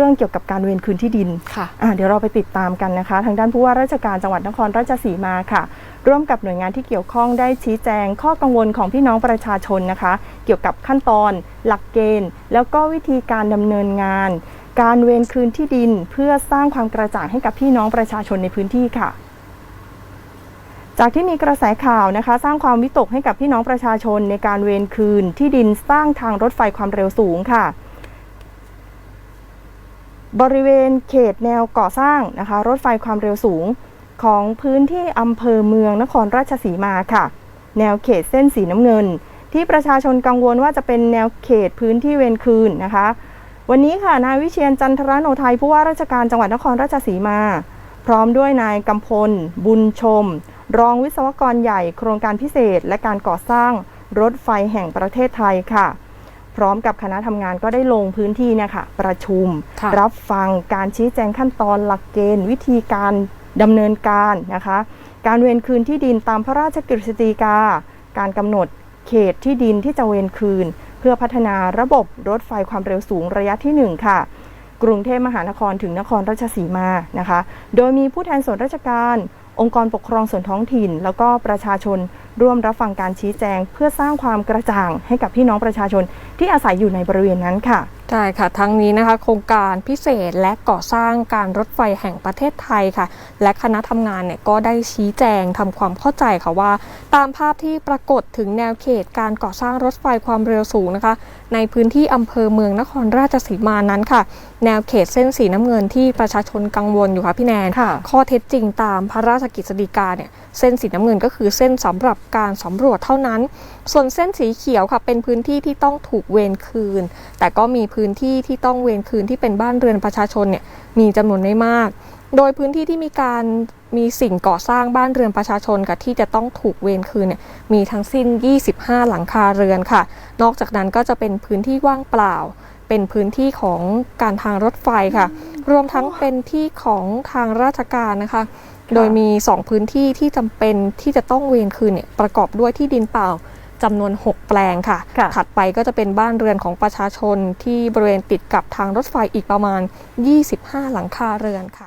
รื่องเกี่ยวกับการเวรคืนที่ดินค่ะอะเดี๋ยวเราไปติดตามกันนะคะ ทางด้านผู้ว่าราชการจังหวัดนครราชสีมาค่ะ ร่วมกับหน่วยงานที่เกี่ยวข้องได้ชี้แจงข้อกังวลของพี่น้องประชาชนนะคะ เกี่ยวกับขั้นตอน หลักเกณฑ์ แล้วก็วิธีการดำเนินงาน การเวรคืนที่ดิน เพื่อสร้างความกระจ่างให้กับพี่น้องประชาชนในพื้นที่ค่ะจากที่มีกระแสข่าวนะคะ สร้างความวิตกให้กับพี่น้องประชาชนในการเวรคืนที่ดินสร้างทางรถไฟความเร็วสูงค่ะ บริเวณเขตแนวก่อสร้างนะคะ รถไฟความเร็วสูงของพื้นที่อำเภอเมืองนครราชสีมาค่ะ แนวเขตเส้นสีน้ำเงิน ที่ประชาชนกังวลว่าจะเป็นแนวเขตพื้นที่เวรคืนนะคะ วันนี้ค่ะนายวิเชียนจันทรโนไทยผู้ว่าราชการจังหวัดนครราชสีมา พร้อมด้วยนายกำพล บุญชม รองวิศวกรใหญ่โครงการพิเศษ และการก่อสร้างรถไฟแห่งประเทศไทยค่ะ ร้อมกับคณะทำงานก็ได้ลงพื้นที่เนี่ยค่ะประชุมค่ะรับฟังการชี้แจงขั้นตอนหลักเกณฑ์ วิธีการดำเนินการนะคะ การเวรคืนที่ดินตามพระราชกฤษฎีกา การกำหนดเขตที่ดินที่จะเวรคืน เพื่อพัฒนาระบบรถไฟความเร็วสูงระยะที่ 1 ค่ะ กรุงเทพมหานครถึงนครราชสีมานะคะ โดยมีผู้แทนส่วนราชการ องค์กรปกครองส่วนท้องถิ่น แล้วก็ประชาชนร่วมรับฟังการชี้แจง เพื่อสร้างความกระจ่างให้กับพี่น้องประชาชนที่อาศัยอยู่ในบริเวณนั้นค่ะ ใช่ค่ะ ทั้งนี้นะคะ โครงการพิเศษและก่อสร้างการรถไฟแห่งประเทศไทยค่ะ และคณะทำงานเนี่ยก็ได้ชี้แจงทำความเข้าใจค่ะว่า ตามภาพที่ปรากฏถึงแนวเขตการก่อสร้างรถไฟความเร็วสูงนะคะ ในพื้นที่อำเภอเมืองนครราชสีมานั้นค่ะ แนวเขตเส้นสีน้ำเงินที่ประชาชนกังวลอยู่ค่ะพี่แนนค่ะข้อเท็จจริงตามพระราชกิจฎีกาเนี่ยเส้นสีน้ำเงินก็คือเส้นสำหรับการสำรวจเท่านั้น ส่วนเส้นสีเขียวค่ะเป็นพื้นที่ที่ต้องถูกเวรคืน แต่ก็มีพื้นื้นที่ที่ต้องเวรคืนที่เป็นบ้านเรือนประชาชนเนี่ยมีจำนวนไม่มาก โดยพื้นที่ที่มีการมีสิ่งก่อสร้างบ้านเรือนประชาชนกับที่จะต้องถูกเวรคืนเนี่ยมีทั้งสิ้น 25 หลังคาเรือนค่ะ นอกจากนั้นก็จะเป็นพื้นที่ว่างเปล่า เป็นพื้นที่ของการทางรถไฟค่ะ รวมทั้งเป็นที่ของทางราชการนะคะ โดยมี 2 พื้นที่ที่จำเป็นที่จะต้องเวรคืนเนี่ยประกอบด้วยที่ดินเปล่า จำนวน 6 แปลงค่ะค่ะ ถัดไปก็จะเป็นบ้านเรือนของประชาชนที่บริเวณติดกับทางรถไฟอีกประมาณ 25 หลังคาเรือนค่ะ